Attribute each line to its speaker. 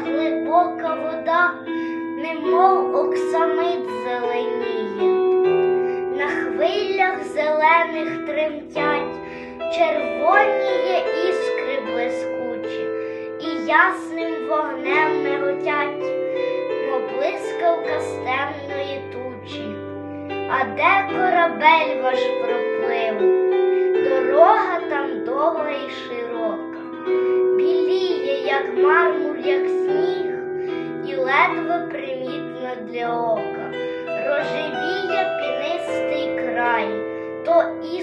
Speaker 1: глибока вода, немов оксамит зеленіє. На хвилях зелених тремтять, червоніє іскри блискучі, і ясним вогнем миготять, мов блискавка з темної тучі. А де корабель ваш проплив? Дорога там довга і широка, біліє, як мармур, як для ока, рожевіє пінистий край, то і